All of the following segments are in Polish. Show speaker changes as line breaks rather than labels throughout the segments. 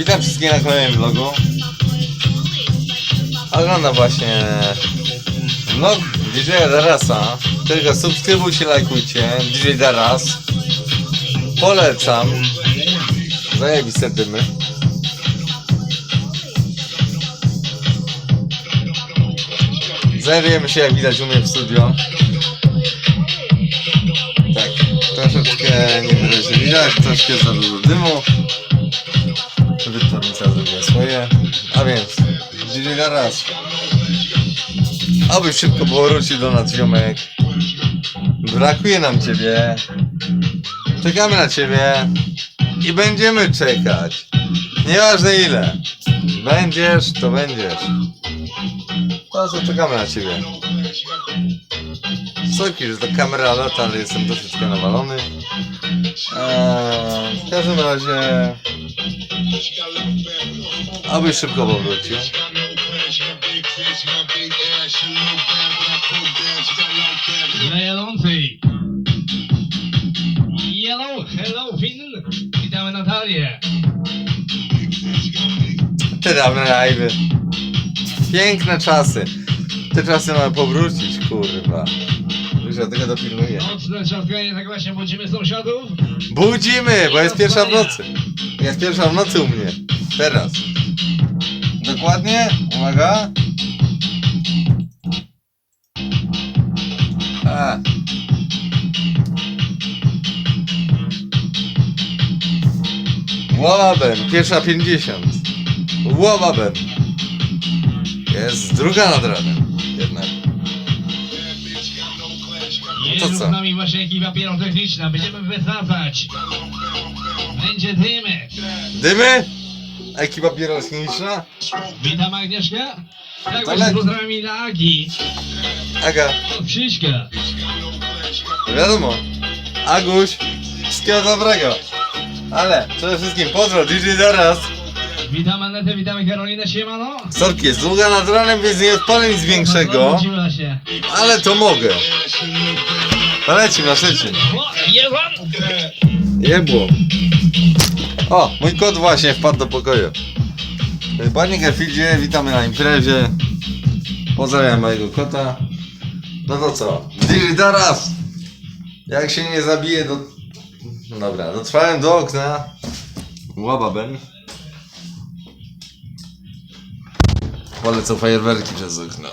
Witam wszystkich na kolejnym vlogu. Oglądam właśnie vlog DJ Darasa. Tylko subskrybujcie, lajkujcie. DJ Daras. Polecam. Zajebiste dymy. Znajdujemy się jak widać u mnie w studio. Tak, troszeczkę niewyraźnie widać, troszkę za dużo dymu. DJ raz. Aby szybko powrócił do nas ziomek. Brakuje nam ciebie. Czekamy na ciebie. I będziemy czekać. Nieważne ile. Będziesz, to będziesz. Prostu czekamy na ciebie. Sorki, że ta kamera lata, ale jestem troszeczkę nawalony. Eee, w każdym razie... Aby szybko powrócił.
Hello Finn. Witamy Natalię.
Te dawne live'y. Piękne czasy. Te czasy mamy powrócić, kurwa. Już ja tego dopilnuję.
Mocne trzaskanie, tak właśnie budzimy sąsiadów.
Budzimy, bo jest pierwsza w nocy. Jest pierwsza w nocy u mnie. Teraz. Dokładnie. Uwaga. Łobaben, pierwsza 50. Łobaben. Jest druga nad ranem. Jednak.
Jest
No to co?
z nami właśnie ekipa pirotechniczna. Będziemy wysadzać. Będzie dymy.
Dymy? Ekipa pirotechniczna?
Witam Agnieszka. Tak właśnie
leci.
pozdrawiam mi dla Agi.
Aga.
Od Krzyśka.
Wiadomo. Aguś, wszystkiego dobrego. Ale przede wszystkim pozdro, DJ Daras.
Witam Anetę, witamy Karolinę, siemano.
Sorki jest długa nad ranem, więc nie odpalę nic większego.
Wróciła się.
Ale to mogę. To lecim na trzecim.
O!
Jebło. O, mój kot właśnie wpadł do pokoju. Panie Garfieldzie, witamy na imprezie. Pozdrawiam mojego kota. No to co? DJ Daras! Jak się nie zabije do... Dobra, dotrwałem do okna. Łababen. Polecą fajerwerki przez okno.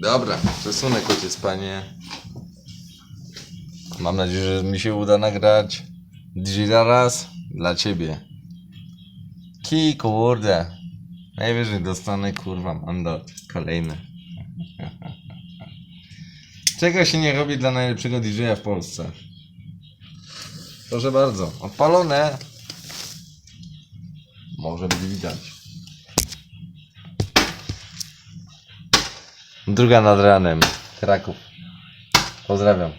Dobra, przesunę kocie spanie. Mam nadzieję, że mi się uda nagrać DJ raz dla ciebie. Ki kurde. Najwyżej dostanę kurwa mandat. Kolejny. Czego się nie robi dla najlepszego DJ-a w Polsce? Proszę bardzo. Odpalone. Może być widać. Druga nad ranem. Kraków. Pozdrawiam.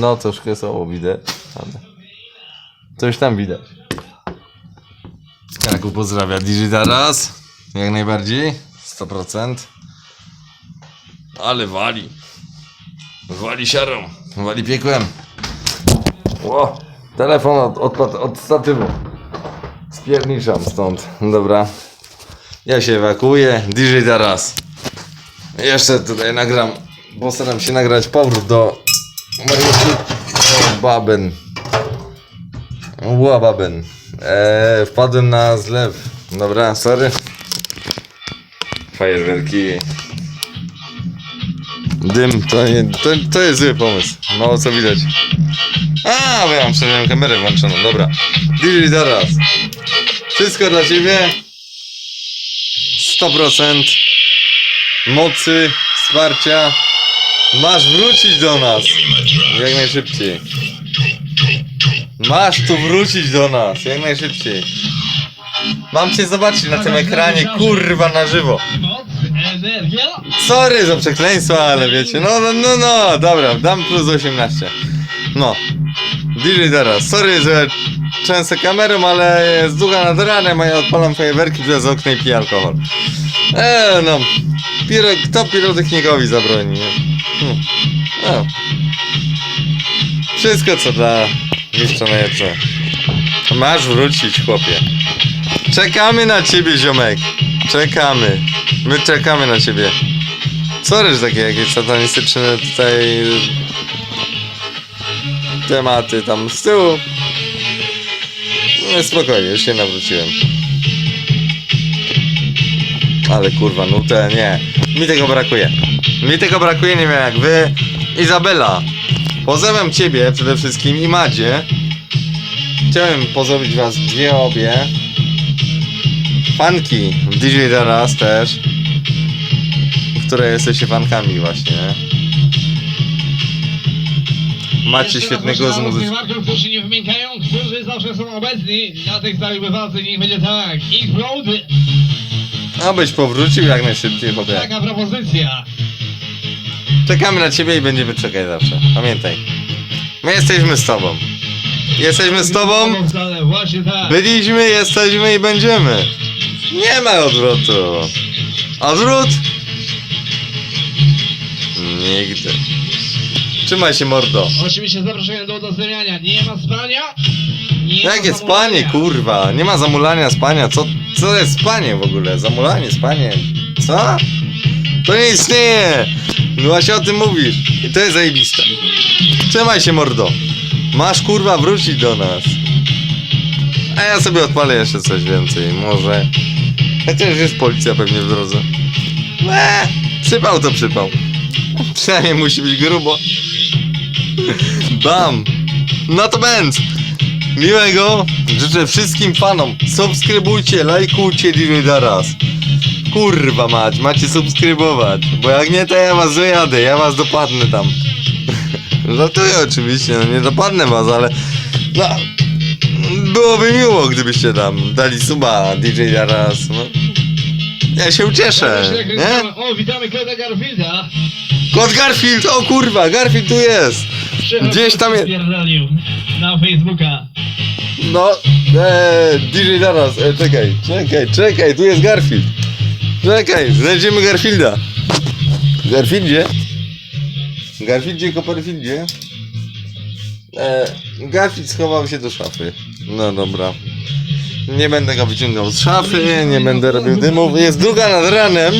No troszkę słabo widać, ale coś tam widać. Kraków pozdrawia DJ Daras, jak najbardziej, 100%. Ale wali. Wali siarą, wali piekłem. Telefon od, od, od statywu. Spierniczam stąd, dobra. Ja się ewakuuję, DJ Daras. Jeszcze tutaj nagram, postaram się nagrać powrót do Mariuszy Baben. Łababen. Eee, wpadłem na zlew. Dobra, sorry. Fajerwerki. Dym, to, nie, to, to jest zły pomysł. Mało co widać. A, bo ja mam przynajmniej kamerę włączoną. Dobra. DJ teraz. Wszystko dla ciebie. 100% mocy, wsparcia. Masz wrócić do nas. Jak najszybciej. Masz tu wrócić do nas. Jak najszybciej. Mam cię zobaczyć na tym ekranie, kurwa, na żywo. Sorry za przekleństwa, ale wiecie, no, no, no, no, dobra, dam plus 18. No. DJ teraz. Sorry, że często kamerą, ale jest długa nad ranem, a ja odpalam fajerwerki przez okno i piję alkohol. Eee, no. Piro, kto pirotechnikowi zabroni, nie? Hmm. No. Wszystko co dla mistrza najlepsze. Masz wrócić, chłopie. Czekamy na ciebie, ziomek. Czekamy. My czekamy na ciebie. Sorry, że takie jakieś satanistyczne tutaj tematy tam z tyłu. No spokojnie, już się nawróciłem. Ale kurwa, no te nie. Mi tego brakuje. Mi tego brakuje, nie wiem jak wy. Izabela, pozdrawiam ciebie przede wszystkim i Madzie. Chciałem pozdrowić was dwie obie. Fanki DJ teraz też. Które jesteście fankami właśnie. Macie świetnego z muzyki.
którzy nie wymiękają, którzy zawsze są obecni na tych stałych bywalcach, niech będzie tak. X-Road,
Abyś powrócił jak najszybciej, chłopie.
taka propozycja.
Czekamy na ciebie i będziemy czekać zawsze. Pamiętaj. My jesteśmy z tobą. Jesteśmy z tobą.
Właśnie tak.
Byliśmy, jesteśmy i będziemy. Nie ma odwrotu. Odwrót? Nigdy. Trzymaj się mordo.
Oczywiście zapraszam do udostępniania. Nie ma spania. Nie ma
Jakie
zamulania.
spanie, kurwa? Nie ma zamulania spania. Co, co jest spanie w ogóle? Zamulanie, spanie. Co? To nie istnieje. No właśnie o tym mówisz. I to jest zajebiste. Trzymaj się, mordo. Masz kurwa wrócić do nas. A ja sobie odpalę jeszcze coś więcej. Może. Chociaż jest policja pewnie w drodze. Eee, przypał to przypał. Przynajmniej musi być grubo. Bam. No to będz. Miłego życzę wszystkim fanom. Subskrybujcie, lajkujcie DJ Daras. Kurwa mać, macie subskrybować. Bo jak nie, to ja was dojadę, ja was dopadnę tam. Żartuję oczywiście, no nie dopadnę was, ale... No... Byłoby miło, gdybyście tam dali suba DJ Daras, no. Ja się ucieszę, nie?
O, witamy Kota Garfielda.
Kot Garfield, o kurwa, Garfield tu jest! Gdzieś tam jest.
Na Facebooka.
No, e, DJ Daras, e, czekaj, czekaj, czekaj, tu jest Garfield. Czekaj, znajdziemy Garfielda. Garfieldzie? Garfieldzie, Copperfieldzie? E, Garfield schował się do szafy. No dobra. Nie będę go wyciągał z szafy, nie będę robił dymów. Jest druga nad ranem.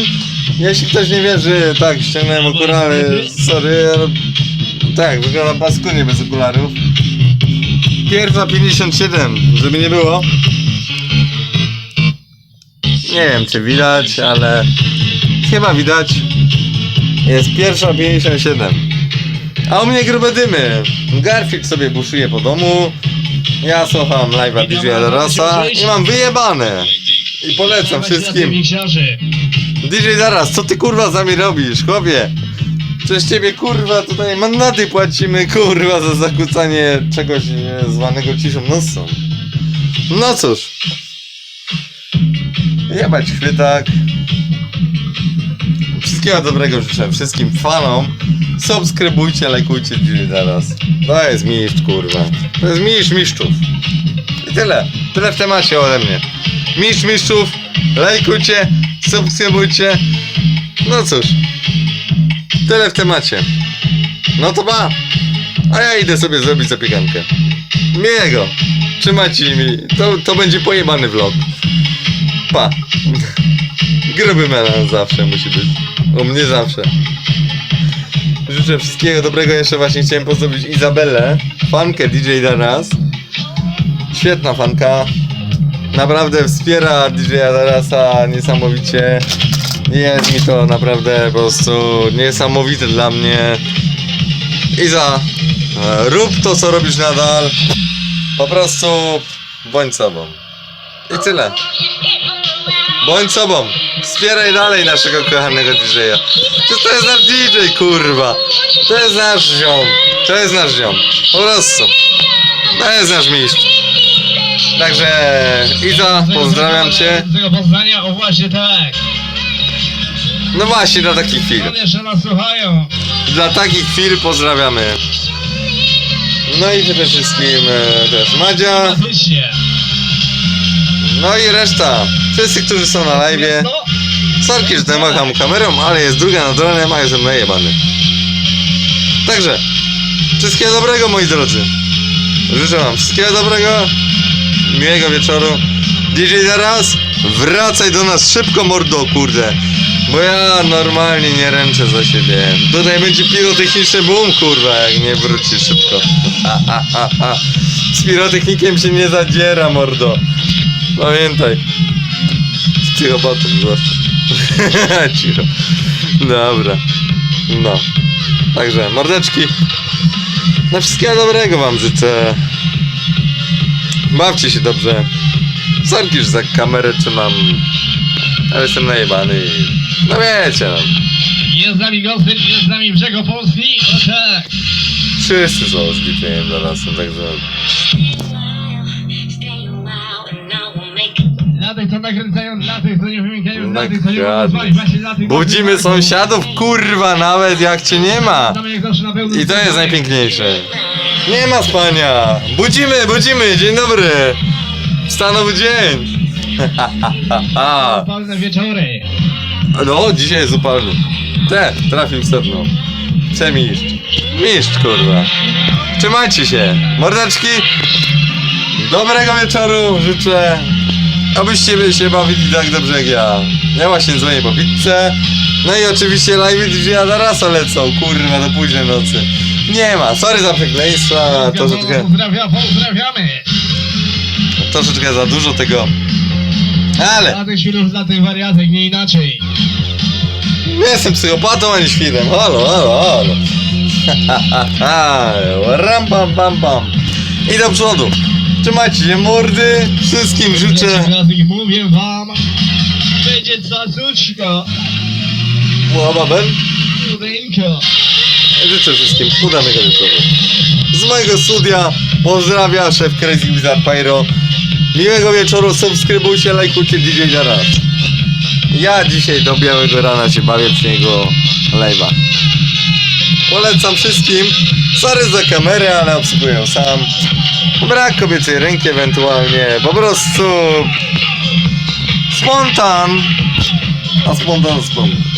Jeśli ktoś nie wierzy, tak, ściągnąłem okulary, sorry, ale... Tak, wygląda paskudnie bez okularów. Pierwsza 57, żeby nie było. Nie wiem czy widać, ale chyba widać. Jest pierwsza 57. A u mnie grube dymy. Garfield sobie buszuje po domu. Ja słucham live'a DJ Darasa i mam wyjebane. I polecam wszystkim. DJ Daras, co ty kurwa z nami robisz, chłopie? Przez ciebie kurwa tutaj mandaty płacimy kurwa za zakłócanie czegoś zwanego ciszą nocą. No cóż. Jebać chwytak. Wszystkiego dobrego życzę wszystkim fanom. Subskrybujcie, lajkujcie DJ Daras. To jest mistrz kurwa. To jest mistrz mistrzów. I tyle. Tyle w temacie ode mnie. Mistrz mistrzów. Lajkujcie, subskrybujcie. No cóż. Tyle w temacie. No to ba. A ja idę sobie zrobić zapiekankę. Miłego. Trzymajcie mi. To, to będzie pojebany vlog. Pa. Gruby melan zawsze musi być. U mnie zawsze. Życzę wszystkiego dobrego. Jeszcze właśnie chciałem pozdrowić Izabelę, fankę DJ Daras. Świetna fanka. Naprawdę wspiera DJ Darasa niesamowicie. Jest mi to naprawdę po prostu niesamowite dla mnie. Iza, e, rób to co robisz nadal. Po prostu bądź sobą. I tyle. Bądź sobą. Wspieraj dalej naszego kochanego DJ-a. To jest nasz DJ, kurwa. To jest nasz ziom. To jest nasz ziom. Po prostu. To jest nasz mistrz. Także Iza, pozdrawiam cię.
Z tego Poznania, o właśnie tak.
No właśnie, dla takich chwil.
Nas słuchają.
Dla takich chwil pozdrawiamy. No i przede wszystkim e, też Madzia. No i reszta. Wszyscy, którzy są na live.
No,
Sorki, że tam macham kamerą, ale jest druga na dole, a jestem najebany. Także, wszystkiego dobrego moi drodzy. Życzę wam wszystkiego dobrego, miłego wieczoru. DJ zaraz, wracaj do nas szybko mordo, kurde. Bo ja normalnie nie ręczę za siebie. Tutaj będzie pirotechniczny boom, kurwa, jak nie wróci szybko. Z pirotechnikiem się nie zadziera, mordo. Pamiętaj. Z psychopatą zwłaszcza. Cicho. Dobra. No. Także, mordeczki. No wszystkiego dobrego wam życzę. Bawcie się dobrze. Sorki, że za kamerę trzymam. Ale jestem najebany. No wiecie, no.
Jest z nami Gostyk, jest z nami Brzego Polski. O tak.
Wszyscy są zliczeni dla nas, także...
Dla tych, co nakręcają, dla tych, co nie wymiękają, dla tych, co nie mogą
Nakradnie.
spać, właśnie dla tych...
Budzimy sąsiadów, kurwa, nawet jak cię nie ma.
Znamy jak zawsze na pełnym
I to jest najpiękniejsze. Nie ma spania. Budzimy, budzimy. Dzień dobry. Stanowy dzień.
Upalne wieczory.
No, dzisiaj jest upalny. Te, trafił sedno. Chcę mistrz. Mistrz, kurwa. Trzymajcie się. Mordeczki. Dobrego wieczoru życzę. Abyście się bawili tak dobrze jak ja. Ja właśnie dzwonię po pizzę. No i oczywiście live DJ Adarasa lecą, kurwa, do późnej nocy. Nie ma, sorry za przekleństwa, troszeczkę,
Pozdrawia, pozdrawiamy.
troszeczkę za dużo tego. Ale
Dla tych świrów, dla tych wariatek, nie inaczej.
nie jestem psychopatą ani świrem. Halo, halo, halo. Ram bam bam bam. I do przodu. Trzymajcie się mordy. Wszystkim życzę.
Mówię wam. Będzie cacuczko.
Łababen.
Budynko.
Życzę wszystkim udanego wieczoru. Z mojego studia pozdrawia szef Crazy Wizard Pyro. Miłego wieczoru, subskrybujcie, lajkujcie DJ na raz. Ja dzisiaj do białego rana się bawię przy jego live'ach. Polecam wszystkim. Sorry za kamerę, ale obsługuję sam. Brak kobiecej ręki ewentualnie. Po prostu spontan. A spontan spontan.